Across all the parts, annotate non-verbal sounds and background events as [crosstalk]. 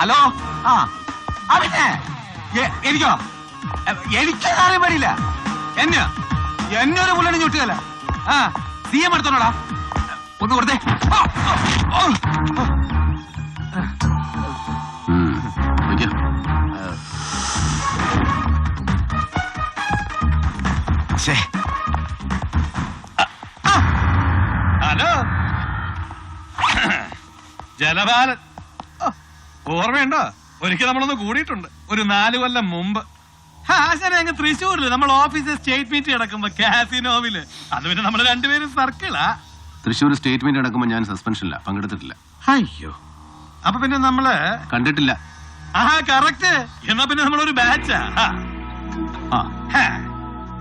Hello? ആ ആ പിന്നെ എനിക്കോ? എ, എനിക്ക് കാര്യം പറ്റില്ല എന്നെ എന്നെ ഒരു പുള്ളണി ചുട്ടുകല്ല ആ സി എം എടുത്തോളാ ഒന്ന് കൊടുത്തേ. ഓ, ഓ, ഓ, ഓ. ഓ, ഓർമ്മയുണ്ടോ? ഒരിക്കൽ നമ്മളൊന്ന് കൂടിയിട്ടുണ്ട്. ഒരു നാല് കൊല്ലം മുമ്പ്. ആശാനെ അങ്ങ് തൃശ്ശൂരിൽ. നമ്മൾ ഓഫീസിൽ സ്റ്റേറ്റ് മീറ്റ് കിടക്കുമ്പോ കാസിനോവിൽ. അത് പിന്നെ നമ്മൾ രണ്ടുപേരും സർക്കിളാ. തൃശ്ശൂർ സ്റ്റേറ്റ്മെന്റ് നടക്കുമ്പോൾ ഞാൻ സസ്പെൻഷനില്ല പങ്കെടുത്തിട്ടില്ല. അയ്യോ. അപ്പൊ പിന്നെ നമ്മൾ കണ്ടിട്ടില്ല. ആ കറക്റ്റ്. എന്നാ പിന്നെ നമ്മളൊരു ബാച്ചാ. ആ.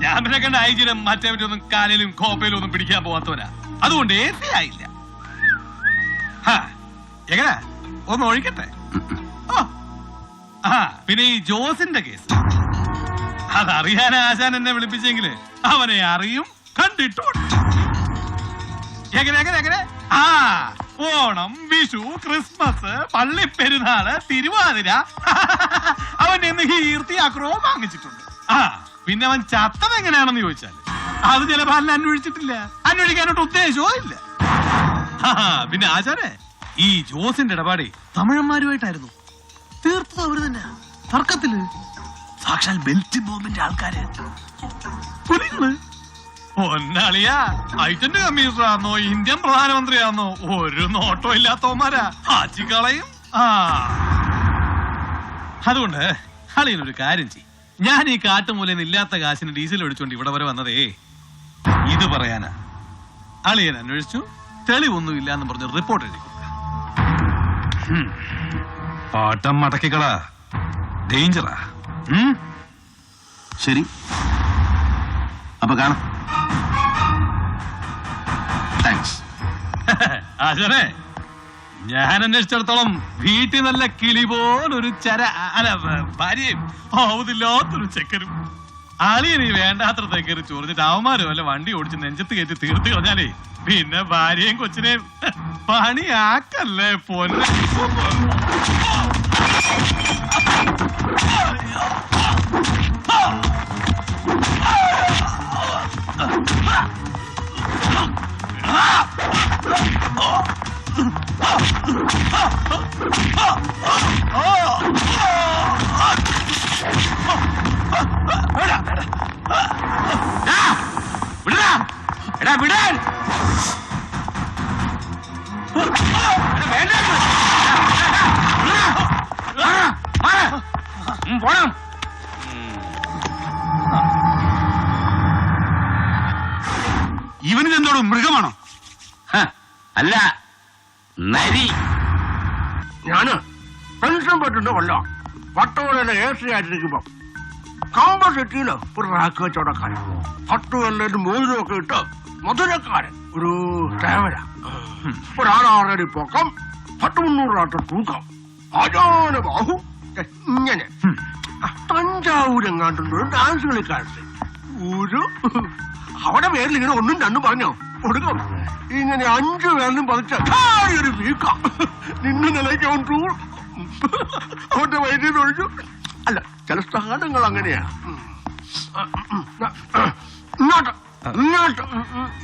ഞാൻ പിന്നെ കണ്ട ഐജിനും മറ്റേ ഒന്നും കാലിലും കോപ്പയിലും ഒന്നും പിടിക്കാൻ പോവാത്തവരാ അതുകൊണ്ട് ഏസി ആയില്ല. ഹാ, എങ്ങനെ? ഒന്ന് ഒഴിക്കട്ടെ? ഓ. ആ പിന്നെ ഈ ജോസിന്റെ കേസ്. അതറിയാൻ ആശാൻ എന്നെ വിളിപ്പിച്ചെങ്കിൽ. അവനെ അറിയും കണ്ടിട്ടുണ്ട്. എങ്ങനെ എങ്ങനെ എങ്ങനെ? ആ ഓണം വിഷു ക്രിസ്മസ് പള്ളിപ്പെരുന്നാൾ തിരുവാതിര. അവൻ എന്ന് കീർത്തി അക്രോ വാങ്ങിച്ചിട്ടുണ്ട്. ആ പിന്നെ അവൻ ചത്തത് എങ്ങനെയാണെന്ന് ചോദിച്ചാൽ അത് ജലപാലൻ അന്വേഷിച്ചിട്ടില്ല. അന്വേഷിക്കാനോട്ട് ഉദ്ദേശവും ഇല്ല. പിന്നെ ആചാരെ ഈ ജോസിന്റെ ഇടപാടെ തമിഴന്മാരുമായിട്ടായിരുന്നു. തീർത്തത് അവർ തന്നെ. തർക്കത്തിൽ സാക്ഷാൽ ബെൽറ്റ് ബോംബിന്റെ ആൾക്കാര്. പുലികൾ. പൊന്നാളിയാ ഐറ്റന്റ് കമ്മീഷണറാന്നോ ഇന്ത്യൻ പ്രധാനമന്ത്രിയാന്നോ ഒരു നോട്ടോ ഇല്ലാത്തവന്മാരാ. ഹാജിക്കളയും ആ. അതുകൊണ്ട് അളിയനൊരു കാര്യം ചെയ് ഞാൻ ഈ കാട്ടുമൂലയിൽ ഇല്ലാത്ത കാശിന് ഡീസൽ ഒഴിച്ചുകൊണ്ട് ഇവിടെ വരെ വന്നതേ. ഇത് പറയാനാ. അളിയൻ അന്വേഷിച്ചു. തെളിവൊന്നും ഇല്ലാന്ന് പറഞ്ഞ് റിപ്പോർട്ട് എഴുതി. പാട്ടം മടക്കിക്കളാ. ഡേഞ്ചറാ ശരി. അപ്പൊ കാണാം. താങ്ക്സ് [laughs] ആശാനെ ഞാൻ അന്വേഷിച്ചിടത്തോളം വീട്ടിൽ നല്ല കിളി പോലൊരു ചര അല്ല ഭാര്യയും ആവുതില്ലാത്തൊരു ചെക്കനും. അളിയന് വേണ്ടാത്ര കയറി ചൊറിഞ്ഞിട്ട് അവന്മാര് അല്ല വണ്ടി ഓടിച്ച് നെഞ്ചത്ത് കയറ്റി തീർത്ത് കളഞ്ഞാലേ പിന്നെ ഭാര്യയും കൊച്ചിനെയും പണിയാക്കല്ലേ പൊന്നെ. പോണം ഇവനിതെന്തോടും മൃഗമാണോ? അല്ല നരി. ഞാൻ പെൻഷൻ പറ്റുന്ന കൊല്ലം. പട്ടുകൊല്ലം എ സി ആയിട്ടിരിക്കുമ്പോ കമ്പ സിറ്റിയിൽ ഒരു റാക്ക് കച്ചവടക്കാരൻ പട്ടുകൊല്ലും മോതിരം ഒക്കെ ഇട്ട് മധുരക്കാരൻ ഒരു തേവര ഒരാളാറടി പൊക്കം പത്ത് മുന്നൂറാട്ട് തൂക്കം. അജാന ബാഹു ഇങ്ങനെ. തഞ്ചാവൂരെങ്ങാണ്ടുണ്ട് ഒരു ഡാൻസ് കളിക്കാരൻ ഒരു അവിടെ പേരിൽ ഇങ്ങനെ ഒന്നും രണ്ടും പറഞ്ഞോ? കൊടുക്കും. ഇങ്ങനെ അഞ്ചു പേരിലും പതിച്ച ഒരു വീക്കാം. നിന്ന് നിലയ്ക്ക് അവൻ ടൂർ അവന്റെ വൈദ്യുതി ഒഴിച്ചു. അല്ല ചില സ്ഥാനങ്ങൾ അങ്ങനെയാ. ഉം. ഇങ്ങോട്ട് ഇങ്ങോട്ട്.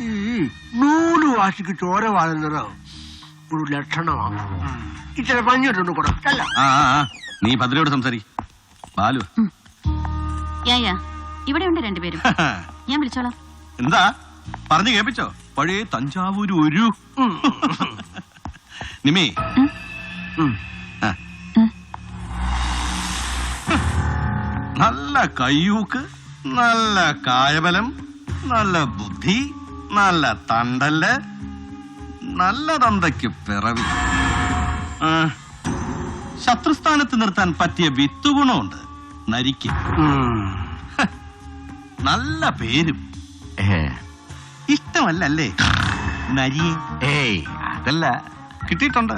ഈ നൂൽ വാശിക്ക് ചോര വാഴുന്നത് ഒരു ലക്ഷണമാണ്. ഇച്ചിരി പഞ്ഞിട്ടുണ്ട് കൂടെ. അല്ല. നീ ഭദ്രയോട് സംസാരി. ബാലു. ഇവിടെ ഉണ്ട് രണ്ടുപേരും. ഞാൻ വിളിച്ചോളാം. എന്താ? പറഞ്ഞു കേൾപ്പിച്ചോ? പഴയ തഞ്ചാവൂര് ഒരു. നിമേ. നല്ല കയ്യൂക്ക് നല്ല കായബലം നല്ല ബുദ്ധി നല്ല തണ്ടൽ നല്ല തന്തയ്ക്ക് പിറവി. ആ, ശത്രുസ്ഥാനത്ത് നിർത്താൻ പറ്റിയ വിത്തുഗുണമുണ്ട് നരിക്ക്. നല്ല പേരും. ഇഷ്ടമല്ലല്ലേ? നരിയെ ഏയ് അതല്ല. കിട്ടിയിട്ടുണ്ട്.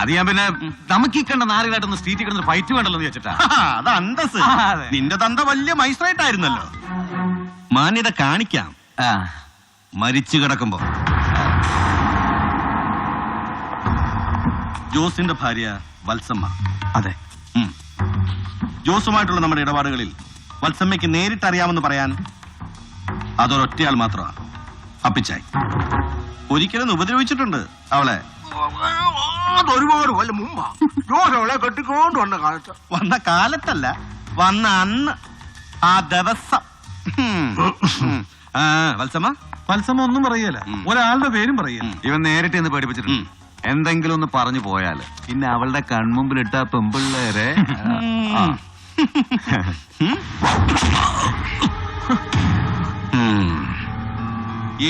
അത് ഞാൻ പിന്നെ നമുക്ക് ഈ കണ്ട നാരുകളായിട്ടൊന്ന് സ്ട്രീറ്റിൽ കിടന്ന് ഫൈറ്റ് വേണ്ടല്ലോ എന്ന് വെച്ചിട്ടാ. അത് അന്തസ് നിന്റെ തന്ത വലിയ മൈസ്ട്രേറ്റ് ആയിരുന്നല്ലോ മാന്യത കാണിക്കാം. മരിച്ചു കിടക്കുമ്പോ. ജോസിന്റെ ഭാര്യ വത്സമ്മ. അതെ. ജോസുമായിട്ടുള്ള നമ്മുടെ ഇടപാടുകളിൽ വത്സമ്മയ്ക്ക് നേരിട്ട് അറിയാമെന്ന് പറയാൻ അതൊരൊറ്റയാൾ മാത്രമാണ്. അപ്പിച്ചായി. ഒരിക്കലും ഉപദ്രവിച്ചിട്ടുണ്ട് അവളെ. അതൊരുപാട് കൊല്ലം മുമ്പാ. ജോസ് അവളെ കെട്ടിക്കൊണ്ട് വന്ന കാലത്ത്. വന്ന കാലത്തല്ല വന്ന അന്ന് ആ ദിവസം. വത്സമ്മ? പത്സമ ഒന്നും പറയല ഒരാളുടെ പേരും പറയല ഇവൻ നേരിട്ട് ഇന്ന് പേടിപ്പിച്ചിട്ടുണ്ട്. ഉം. എന്തെങ്കിലും ഒന്ന് പറഞ്ഞു പോയാൽ പിന്നെ അവളുടെ കൺമുമ്പിൽ ഇട്ട പെമ്പിള്ളേരെ ആ.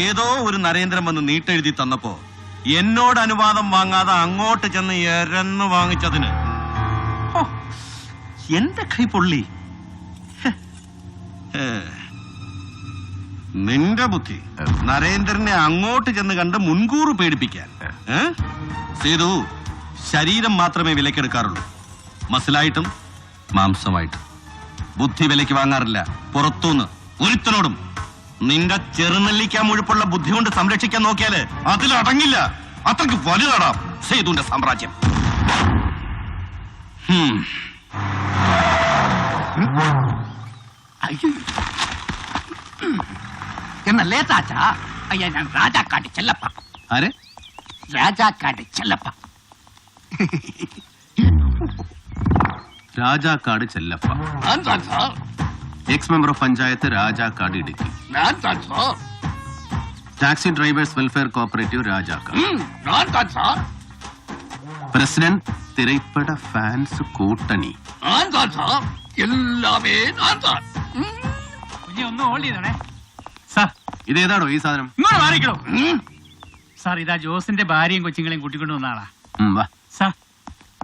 ഏതോ ഒരു നരേന്ദ്രൻ വന്ന് നീട്ടെഴുതി തന്നപ്പോ എന്നോട് അനുവാദം വാങ്ങാതെ അങ്ങോട്ട് ചെന്ന് എരന്ന് വാങ്ങിച്ചതിന് ഹോ, എന്റെ കൈ പൊള്ളി ഹെ. ഹേ. നിന്റെ ബുദ്ധി നരേന്ദ്രനെ അങ്ങോട്ട് ചെന്ന് കണ്ട് മുൻകൂർ പേടിപ്പിക്കാൻ? സേതു ശരീരം മാത്രമേ വിലക്കെടുക്കാറുള്ളൂ. മസിലായിട്ടും മാംസമായിട്ടും. ബുദ്ധി വിലക്ക് വാങ്ങാറില്ല. പുറത്തുനിന്ന് ഒരുത്തനോടും നിന്റെ ചെറുനെല്ലിക്കാൻ മുഴുപ്പുള്ള ബുദ്ധി കൊണ്ട് സംരക്ഷിക്കാൻ നോക്കിയാൽ അതിലടങ്ങില്ല അത്രയ്ക്ക് വലുതാടാം സേതുന്റെ സാമ്രാജ്യം. എന്നല്ലേ താച്ച അയ്യ ഞാൻ രാജാക്കാട്ടി ചെല്ലപ്പ. ആരെ? രാജാക്കാട് ചെല്ലപ്പ. രാജാക്കാട് ചെല്ലപ്പ. ഞാൻ താൻ sir ex member of panchayat Rajakkad Idukki. ഞാൻ താൻ sir taxi drivers welfare cooperative Rajakkad. ഉം, ഞാൻ താൻ സാർ പ്രസിഡന്റ് തിരൈപ്പട ഫാൻസ് കൂട്ടണി. ഞാൻ താൻ സാർ എല്ലാമേ ഞാൻ താൻ ഉം, ഒന്ന് ഹോൾഡ് ചെയ്തോണേ. സാർ ഇതേതാണോ ഈ സാധനം? ഇങ്ങോട്ട് മാറിക്കണോ. സാർ ഇതാ ജോസിന്റെ ഭാര്യയും കൊച്ചുങ്ങളെയും കൂട്ടിക്കൊണ്ടു വന്ന ആളാ. ഉം, വാ. സാർ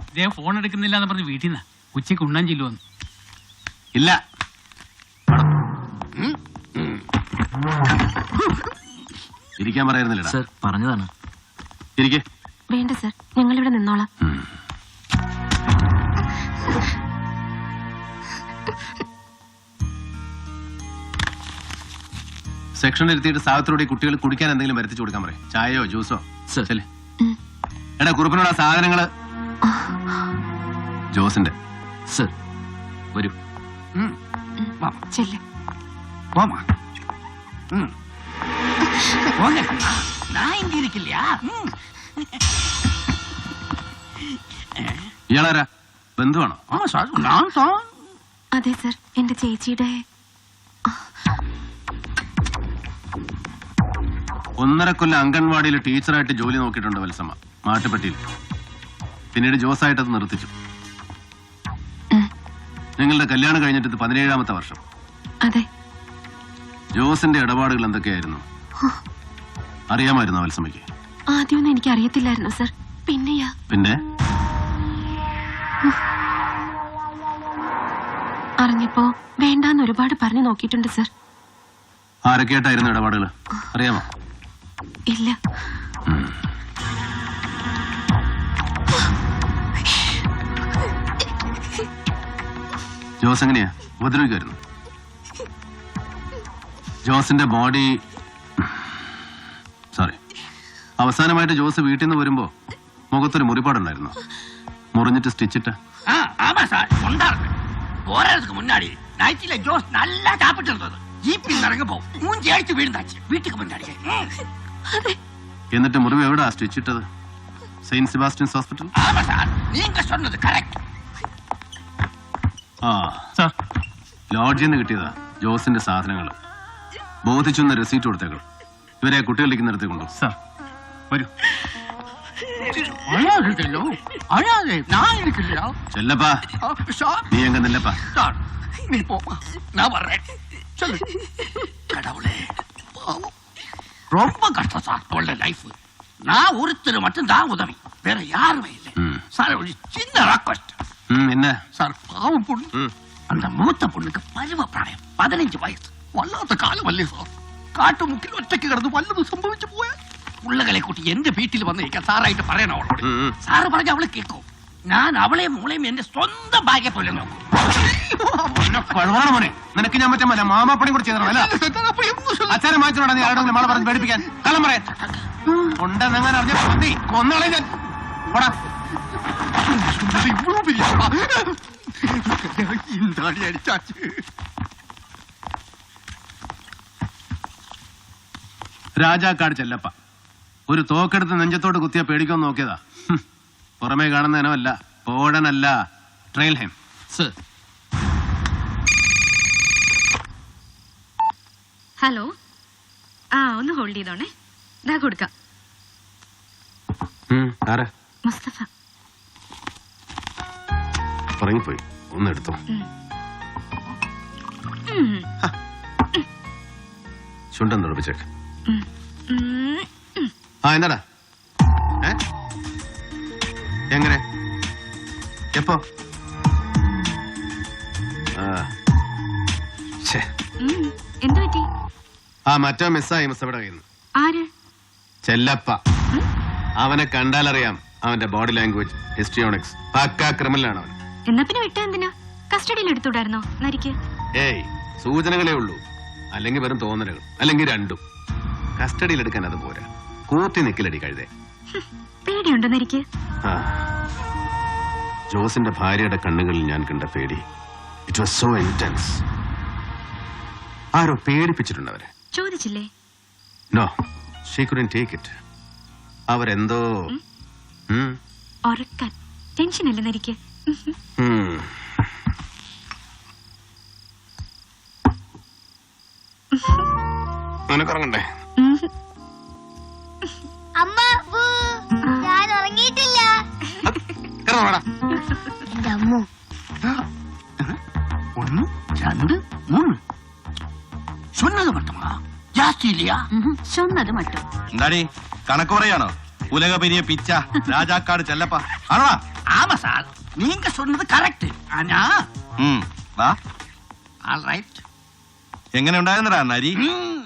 ഇദ്ദേഹം ഫോൺ എടുക്കുന്നില്ല എന്ന് പറഞ്ഞ് വീട്ടിൽ നിന്ന്. ഉച്ചയ്ക്ക് ഉണ്ണാൻ ചെല്ലുവന്നു ഇല്ല. ഇരിക്കാൻ പറയായിരുന്നില്ലടാ. സർ പറഞ്ഞതാണ്. ഇരിക്കേ. വേണ്ട സർ ഞങ്ങളിവിടെ നിന്നോളാം. സെക്ഷനിൽ എത്തിയിട്ട് സാധനത്തിലൂടെ കുട്ടികൾ കുടിക്കാൻ എന്തെങ്കിലും വരുത്തിച്ചു കൊടുക്കാൻ പറയും. ചായയോ ജ്യൂസോ? എടാ കുറുപ്പിനോട് ആ സാധനങ്ങൾ? ജോസിന്റെ. സർ വരൂ. ഇയാളാരാ? ബന്ധുവാണോ? അതെ സർ. എന്റെ ചേച്ചിയുടെ ഒന്നര കൊല്ലം അംഗൻവാടിയിൽ ടീച്ചറായിട്ട് ജോലി നോക്കിയിട്ടുണ്ട് വത്സമ്മ മാട്ടുപ്പെട്ടിയിൽ പിന്നീട് ജോസായിട്ട് അത് നിർത്തിച്ചു. നിങ്ങളുടെ കല്യാണം കഴിഞ്ഞിട്ട് ഇത് പതിനേഴാമത്തെ വർഷം. അതെ. ജോസിന്റെ ഇടപാടുകൾ എന്തൊക്കെയായിരുന്നു? അറിയാമായിരുന്നു വത്സമ്മയ്ക്ക്? ആദ്യമൊന്നും എനിക്ക് അറിയത്തില്ലായിരുന്നു സർ പിന്നെയാ പിന്നെ? അറിഞ്ഞപ്പോ വേണ്ടാന്ന് ഒരുപാട് പറഞ്ഞു നോക്കിയിട്ടുണ്ട് സർ. ആരൊക്കെയായിട്ടായിരുന്നു ഇടപാടുകൾ അറിയാമോ? ഇല്ല ജോസ് എങ്ങനെയാ ഉപദ്രവിക്കുമായിരുന്നു ജോസിന്റെ ബോഡി സോറി അവസാനമായിട്ട് ജോസ് വീട്ടിൽ നിന്ന് വരുമ്പോ മുഖത്തൊരു മുറിപ്പാടുണ്ടായിരുന്നു മുറിഞ്ഞിട്ട് സ്റ്റിച്ചിട്ട് ஆ, ஆமா சார் கொண்டாருங்க போறதுக்கு முன்னாடி நைட்டில ஜோஸ் நல்லா சாப்பிட்டு இருந்தது ஜிபி இறங்கப்போ மூஞ்சி அடிச்சு விழுந்தாச்சு வீட்டுக்கு முன்னாடி ம். എന്നിട്ട് മുറിവ് എവിടാ സ്റ്റിച്ചിട്ടത് സെയിന്റ് സെബാസ്റ്റ്യൻസ് ഹോസ്പിറ്റൽ ஆமா சார் நீங்க சொன்னது கரெக்ட் ആ സാർ ലോഡ്ജിൽ നിന്ന് കിട്ടിയതാ ജോസിന്റെ സാധനങ്ങൾ ബോധിച്ചു എന്ന റെസീറ്റ് കൊടുത്തേക്കൾ ഇവരെ കുട്ടികളിലേക്ക് നിർത്തി കൊണ്ടു സാർ വരൂ அழாதோ அழாதே நான் இருக்கு இல்லையா ചെല്ലപ്പാ சார் നീ എങ്ക നില്ലപ്പാ சார் நீ போமா நான் வர்றேன் சொல்லு கடவுளே பாவம். ரொம்ப கஷ்டம் சார் உள்ள லைஃப் நான் ஒருத்தர் மட்டும் தான் உதவி வேற யாருமே இல்லை ம். சார் ஒரு சின்ன ரெக்வஸ்ட் ഉം, എന്നെ சார் பாவம் பொண்ணு ம். அந்த மூத்த பொண்ணுக்கு பருவ பிராயம் பதினஞ்சு வயசு வல்லாத காலம் வல்லி சார் കാട്ടുമുക്കിൽ ഒറ്റയ്ക്ക് കിടന്ന് വല്ലതും സംഭവിച്ചു പോയാൽ ഉള്ളകളെ കൂട്ടി എന്റെ വീട്ടിൽ വന്നിരിക്കാൻ സാറായിട്ട് പറയണം അവളോട് ഉം, ഉം. സാറ് പറഞ്ഞ അവളെ കേൾക്കും ഞാൻ അവളെയും മോളെയും എന്റെ സ്വന്തം ഭാഗ്യ പോലെ നോക്കും പഴവാണ് മോനെ. നിനക്ക് ഞാൻ മല മാമാപ്പണി കൂടെ ചെയ്തോ അല്ല. അച്ഛനെ മാറ്റിനോടാ നീ ആരോടെങ്കിലും മാള പറഞ്ഞ് പേടിപ്പിക്കാൻ. കള്ളം പറയാൻ ഉണ്ടെന്നങ്ങനെ അറിഞ്ഞ മതി. കൊന്നാളെ ഞാൻ. ഓടാ ഇന്താടി അടിച്ചാച്ച് രാജാക്കാട് ചെല്ലപ്പ. ഒരു തോക്കെടുത്ത് നെഞ്ചത്തോട് കുത്തിയ പേടിക്കാൻ നോക്കിയതാ. ഹും. കാണുന്ന ഇനമല്ല പോഴനല്ല ട്രെയിൽ ഹെം. സർ. ഹലോ. ആ ഒന്ന് ഹോൾഡ് ചെയ്തോണേ. ഇതാ കൊടുക്കാം. ആരാ? മുസ്തഫ. ഉറങ്ങിപ്പോയി. ഒന്ന് എടുത്തോ. ചുണ്ടൻ തുറപ്പിച്ചേക്ക് ആ എന്താടാ എങ്ങനെ? എപ്പോ? ആ. മറ്റോ മിസ്സായി മിസ്സവിടെ കയ്യിൽ നിന്ന് ആര്? ചെല്ലപ്പ. അവനെ കണ്ടാലറിയാം അവന്റെ ബോഡി ലാംഗ്വേജ് ഹിസ്റ്റിയോണിക്സ് പക്ക ക്രിമിനലാണ് അവൻ. എന്നാ പിന്നെ വിട്ട എന്തിനാ? കസ്റ്റഡിയിൽ എടുത്തുകൂടായിരുന്നോ നരിക്ക്. ഏയ് സൂചനകളേ ഉള്ളൂ. അല്ലെങ്കിൽ വെറും തോന്നലുകൾ. അല്ലെങ്കിൽ രണ്ടും. കസ്റ്റഡിയിൽ എടുക്കാൻ അത് പോരാ. കൂത്തി നിക്കലടി കഴുതേ. പേടിയുണ്ടോ നരിക്ക്. ജോസിന്റെ ഭാര്യയുടെ കണ്ണുകളിൽ ഞാൻ കണ്ട പേടി. ഇറ്റ് വാസ് സോ ഇന്റൻസ് ആരോ പേടിപ്പിച്ചിട്ടുണ്ട് അവരെ. ചോദിച്ചില്ലേ? No she couldn't take it അവരെന്തോ ഉറക്കാൻ ടെൻഷൻ നരിക്ക് ഉം. നിനക്കുറങ്ങണ്ടേ കിടന്നോടാ എന്റെ അമ്മു ഒന്ന് രണ്ട് മൂന്ന് சொன்னது மட்டுமா ஜாஸ்தி இல்லையா ചൊന്നത് മട്ടും എന്താടി കണക്ക് പറയാണോ ഉലക പെരിയ പിച്ച രാജാക്കാട് ചെല്ലപ്പ ആണോടാ ஆமா சார் நீங்க சொன்னது கரெக்ட் ஆனா ഉം, വാ ஆல் ரைட் എങ്ങനെ ഉണ്ടായിരുന്നടാ നരി ம்